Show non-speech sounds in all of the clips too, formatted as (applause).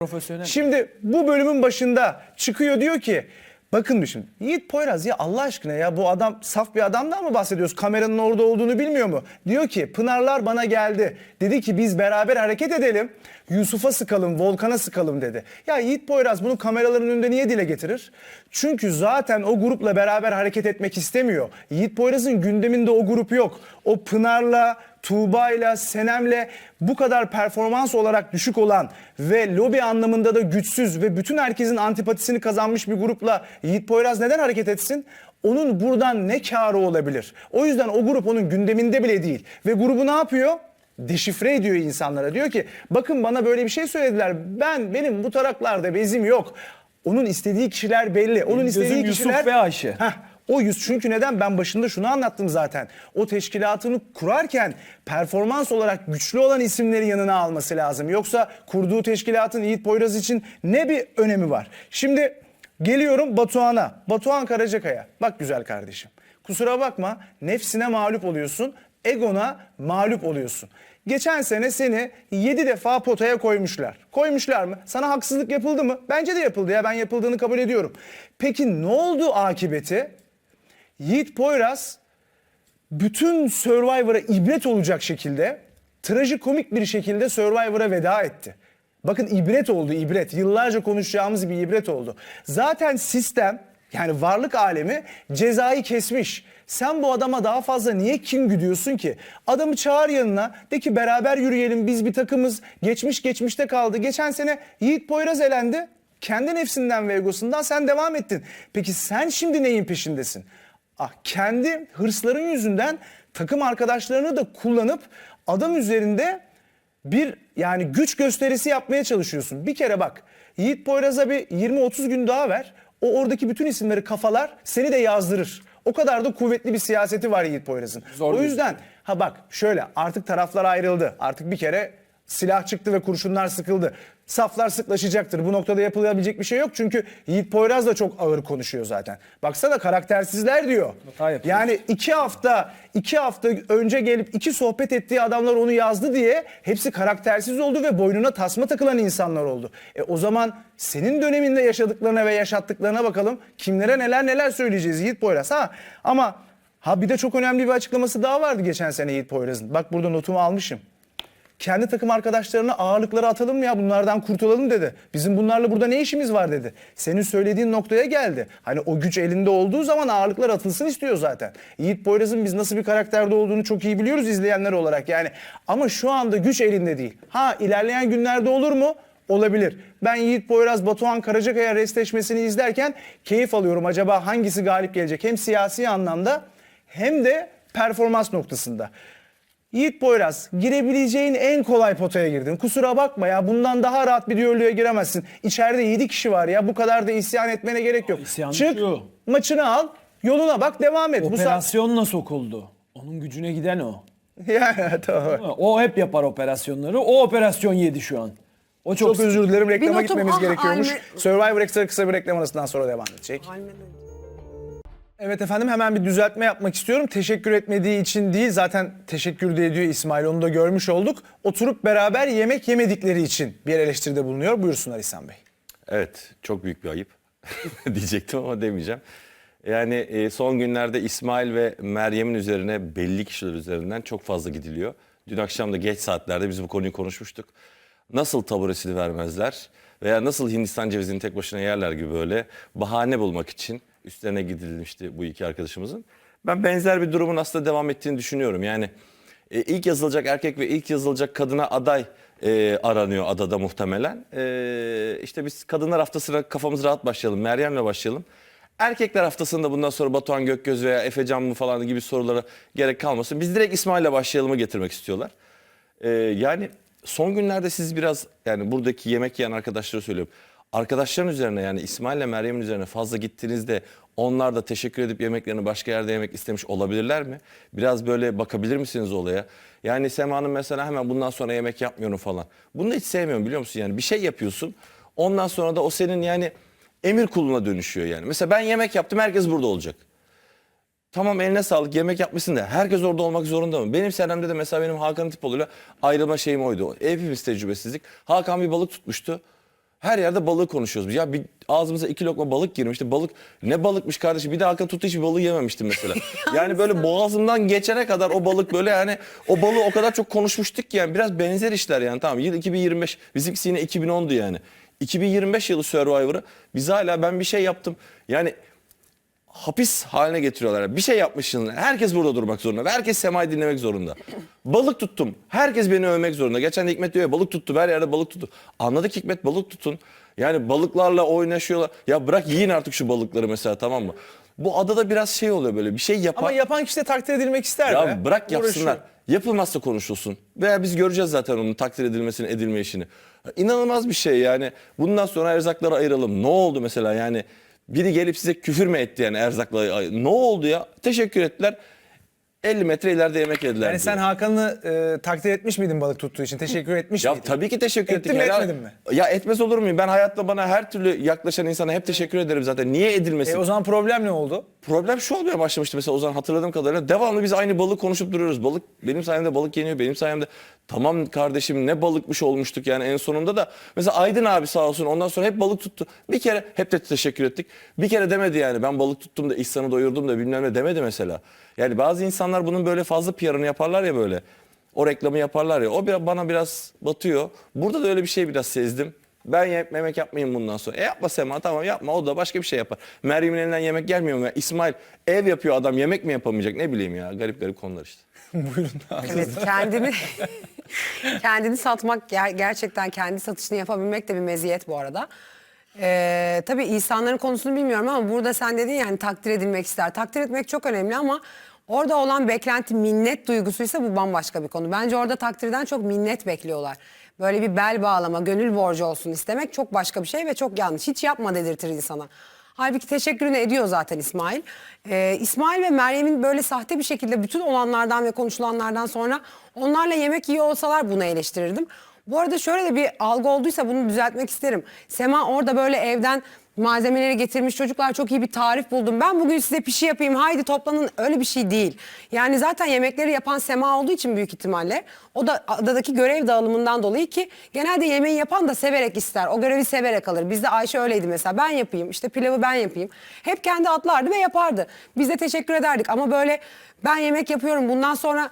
Profesyonel. Şimdi bu bölümün başında çıkıyor diyor ki bakın şimdi Yiğit Poyraz ya Allah aşkına ya bu adam saf bir adamdan mı bahsediyoruz? Kameranın orada olduğunu bilmiyor mu? Diyor ki Pınarlar bana geldi. Dedi ki biz beraber hareket edelim. Yusuf'a sıkalım, Volkan'a sıkalım dedi. Ya Yiğit Poyraz bunu kameraların önünde niye dile getirir? Çünkü zaten o grupla beraber hareket etmek istemiyor. Yiğit Poyraz'ın gündeminde o grup yok. O Pınar'la, Tuğba'yla, Senem'le bu kadar performans olarak düşük olan ve lobi anlamında da güçsüz ve bütün herkesin antipatisini kazanmış bir grupla Yiğit Poyraz neden hareket etsin? Onun buradan ne karı olabilir? O yüzden o grup onun gündeminde bile değil. Ve grubu ne yapıyor? Deşifre ediyor insanlara. Diyor ki bakın bana böyle bir şey söylediler. Ben benim bu taraklarda bezim yok. Onun istediği kişiler belli. Onun Benim istediği gözüm Yusuf kişiler ve Ayşe. Heh, o yüz çünkü neden? Ben başında şunu anlattım zaten. O teşkilatını kurarken performans olarak güçlü olan isimleri yanına alması lazım. Yoksa kurduğu teşkilatın Yiğit Poyraz için ne bir önemi var? Şimdi geliyorum Batuhan'a. Batuhan Karacakaya. Bak güzel kardeşim. Kusura bakma nefsine mağlup oluyorsun. Egona mağlup oluyorsun. Geçen sene seni 7 defa potaya koymuşlar. Koymuşlar mı? Sana haksızlık yapıldı mı? Bence de yapıldı ya ben yapıldığını kabul ediyorum. Peki ne oldu akıbeti? Yiğit Poyraz bütün Survivor'a ibret olacak şekilde trajikomik bir şekilde Survivor'a veda etti. Bakın ibret oldu ibret. Yıllarca konuşacağımız bir ibret oldu. Zaten sistem yani varlık alemi cezayı kesmiş. Sen bu adama daha fazla niye kin güdüyorsun ki? Adamı çağır yanına de ki beraber yürüyelim biz bir takımız. Geçmiş geçmişte kaldı. Geçen sene Yiğit Poyraz elendi. Kendi nefsinden ve egosundan sen devam ettin. Peki sen şimdi neyin peşindesin? Ah, kendi hırsların yüzünden takım arkadaşlarını da kullanıp adam üzerinde bir yani güç gösterisi yapmaya çalışıyorsun. Bir kere bak Yiğit Poyraz'a bir 20-30 gün daha ver. O oradaki bütün isimleri kafalar seni de yazdırır. O kadar da kuvvetli bir siyaseti var Yiğit Poyraz'ın. Zor o yüzden ha bak şöyle artık taraflar ayrıldı. Artık bir kere silah çıktı ve kurşunlar sıkıldı. Saflar sıklaşacaktır. Bu noktada yapılabilecek bir şey yok. Çünkü Yiğit Poyraz da çok ağır konuşuyor zaten. Baksana karaktersizler diyor. Yani iki hafta iki hafta önce gelip iki sohbet ettiği adamlar onu yazdı diye hepsi karaktersiz oldu ve boynuna tasma takılan insanlar oldu. E o zaman senin döneminde yaşadıklarına ve yaşattıklarına bakalım. Kimlere neler neler söyleyeceğiz Yiğit Poyraz ha. Ama ha bir de çok önemli bir açıklaması daha vardı geçen sene Yiğit Poyraz'ın. Bak burada notumu almışım kendi takım arkadaşlarına ağırlıkları atalım mı ya bunlardan kurtulalım dedi. Bizim bunlarla burada ne işimiz var dedi. Senin söylediğin noktaya geldi. Hani o güç elinde olduğu zaman ağırlıklar atılsın istiyor zaten. Yiğit Poyraz'ın biz nasıl bir karakterde olduğunu çok iyi biliyoruz izleyenler olarak yani. Ama şu anda güç elinde değil. Ha ilerleyen günlerde olur mu? Olabilir. Ben Yiğit Poyraz Batuhan Karacakaya restleşmesini izlerken keyif alıyorum. Acaba hangisi galip gelecek? Hem siyasi anlamda hem de performans noktasında. Yiğit Poyraz girebileceğin en kolay potaya girdin. Kusura bakma ya bundan daha rahat bir düelloya giremezsin. İçeride 7 kişi var ya bu kadar da isyan etmene gerek yok. İsyan Çık şu. maçını al yoluna bak devam et. Operasyonla sokuldu. Onun gücüne giden o. (laughs) ya, tamam. O hep yapar operasyonları. O operasyon yedi şu an. O çok, Çok özür dilerim reklama Bir notum, gitmemiz ah, gerekiyormuş. Survivor Extra kısa bir reklam arasından sonra devam edecek. Evet efendim hemen bir düzeltme yapmak istiyorum. Teşekkür etmediği için değil zaten teşekkür de ediyor İsmail onu da görmüş olduk. Oturup beraber yemek yemedikleri için bir eleştiride bulunuyor. Buyursunlar İhsan Bey. Evet, çok büyük bir ayıp (laughs) diyecektim ama demeyeceğim. Yani e, son günlerde İsmail ve Meryem'in üzerine belli kişiler üzerinden çok fazla gidiliyor. Dün akşam da geç saatlerde biz bu konuyu konuşmuştuk. Nasıl taburesini vermezler veya nasıl Hindistan cevizini tek başına yerler gibi böyle bahane bulmak için üstlerine gidilmişti bu iki arkadaşımızın. Ben benzer bir durumun aslında devam ettiğini düşünüyorum. Yani e, ilk yazılacak erkek ve ilk yazılacak kadına aday e, aranıyor adada muhtemelen. E, işte biz kadınlar haftasına kafamız rahat başlayalım. Meryem'le başlayalım. Erkekler haftasında bundan sonra Batuhan Gökgöz veya Efecan mı falan gibi sorulara gerek kalmasın. Biz direkt İsmail'le başlayalımı getirmek istiyorlar. E, yani son günlerde siz biraz yani buradaki yemek yiyen arkadaşlara söylüyorum. Arkadaşların üzerine yani İsmail'le Meryem'in üzerine fazla gittiğinizde onlar da teşekkür edip yemeklerini başka yerde yemek istemiş olabilirler mi? Biraz böyle bakabilir misiniz olaya? Yani Sema'nın mesela hemen bundan sonra yemek yapmıyorum falan. Bunu da hiç sevmiyorum biliyor musun? Yani bir şey yapıyorsun ondan sonra da o senin yani emir kuluna dönüşüyor yani. Mesela ben yemek yaptım herkes burada olacak. Tamam eline sağlık yemek yapmışsın da herkes orada olmak zorunda mı? Benim senemde de mesela benim Hakan Tipoğlu'yla ayrılma şeyim oydu. Hepimiz tecrübesizlik. Hakan bir balık tutmuştu. Her yerde balığı konuşuyoruz. Ya bir ağzımıza iki lokma balık girmişti. Balık ne balıkmış kardeşim? Bir de Hakan Tuttu hiç balığı yememiştim mesela. (laughs) yani böyle boğazımdan geçene kadar o balık böyle yani o balığı o kadar çok konuşmuştuk ki yani biraz benzer işler yani tamam yıl 2025 bizimkisi yine 2010'du yani. 2025 yılı Survivor'ı biz hala ben bir şey yaptım. Yani hapis haline getiriyorlar. Bir şey yapmışsın. Herkes burada durmak zorunda. Ve herkes Sema'yı dinlemek zorunda. balık tuttum. Herkes beni övmek zorunda. Geçen de Hikmet diyor ya balık tuttu. Her yerde balık tuttu. Anladık Hikmet balık tutun. Yani balıklarla oynaşıyorlar. Ya bırak yiyin artık şu balıkları mesela tamam mı? Bu adada biraz şey oluyor böyle bir şey yapar. Ama yapan kişi de takdir edilmek ister Ya be. bırak yapsınlar. Uğraşıyor. Yapılmazsa konuşulsun. Veya biz göreceğiz zaten onun takdir edilmesini, edilme işini. İnanılmaz bir şey yani. Bundan sonra erzakları ayıralım. Ne oldu mesela yani? Biri gelip size küfür mü etti yani erzakla? Ne oldu ya? Teşekkür ettiler. 50 metre ileride yemek yediler. Yani sen diyor. Hakan'ı e, takdir etmiş miydin balık tuttuğu için? Teşekkür etmiş Ya miydin? tabii ki teşekkür Ettin ettik. mi, etmedin mi? Ya etmez olur muyum? Ben hayatta bana her türlü yaklaşan insana hep teşekkür ederim zaten. Niye edilmesin? E, o zaman problem ne oldu? Problem şu olmaya başlamıştı mesela Ozan hatırladığım kadarıyla. Devamlı biz aynı balık konuşup duruyoruz. Balık benim sayemde balık yeniyor. Benim sayemde tamam kardeşim ne balıkmış olmuştuk yani en sonunda da. Mesela Aydın abi sağ olsun ondan sonra hep balık tuttu. Bir kere hep de teşekkür ettik. Bir kere demedi yani ben balık tuttum da İhsan'ı doyurdum da bilmem ne demedi mesela. Yani bazı insanlar bunun böyle fazla PR'ını yaparlar ya böyle. O reklamı yaparlar ya o bana biraz batıyor. Burada da öyle bir şey biraz sezdim. Ben yemek yapmayayım bundan sonra. E yapma Sema tamam yapma o da başka bir şey yapar. Meryem'in elinden yemek gelmiyor mu? ya? İsmail ev yapıyor adam yemek mi yapamayacak ne bileyim ya garip garip konular işte. (laughs) Evet kendini (laughs) kendini satmak ger- gerçekten kendi satışını yapabilmek de bir meziyet bu arada. Ee, tabii insanların konusunu bilmiyorum ama burada sen dedin yani takdir edilmek ister. Takdir etmek çok önemli ama orada olan beklenti minnet duygusuysa bu bambaşka bir konu. Bence orada takdirden çok minnet bekliyorlar. Böyle bir bel bağlama, gönül borcu olsun istemek çok başka bir şey ve çok yanlış. Hiç yapma dedirtir insana. Halbuki teşekkürünü ediyor zaten İsmail. Ee, İsmail ve Meryem'in böyle sahte bir şekilde bütün olanlardan ve konuşulanlardan sonra onlarla yemek yiyor olsalar bunu eleştirirdim. Bu arada şöyle de bir algı olduysa bunu düzeltmek isterim. Sema orada böyle evden malzemeleri getirmiş çocuklar çok iyi bir tarif buldum. Ben bugün size pişi yapayım haydi toplanın öyle bir şey değil. Yani zaten yemekleri yapan Sema olduğu için büyük ihtimalle o da adadaki görev dağılımından dolayı ki genelde yemeği yapan da severek ister. O görevi severek alır. Bizde Ayşe öyleydi mesela ben yapayım işte pilavı ben yapayım. Hep kendi atlardı ve yapardı. Biz de teşekkür ederdik ama böyle ben yemek yapıyorum bundan sonra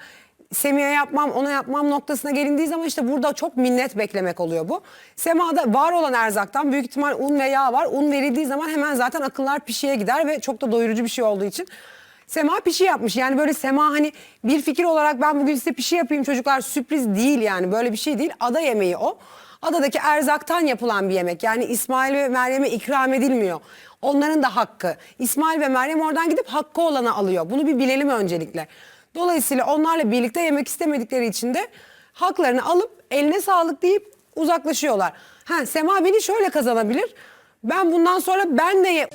Semih'e yapmam, ona yapmam noktasına gelindiği zaman işte burada çok minnet beklemek oluyor bu. Sema'da var olan erzaktan büyük ihtimal un ve yağ var. Un verildiği zaman hemen zaten akıllar pişiye gider ve çok da doyurucu bir şey olduğu için. Sema pişi yapmış. Yani böyle Sema hani bir fikir olarak ben bugün size pişi yapayım çocuklar sürpriz değil yani böyle bir şey değil. Ada yemeği o. Adadaki erzaktan yapılan bir yemek. Yani İsmail ve Meryem'e ikram edilmiyor. Onların da hakkı. İsmail ve Meryem oradan gidip hakkı olanı alıyor. Bunu bir bilelim öncelikle. Dolayısıyla onlarla birlikte yemek istemedikleri için de haklarını alıp eline sağlık deyip uzaklaşıyorlar. Ha Sema beni şöyle kazanabilir. Ben bundan sonra ben de ye-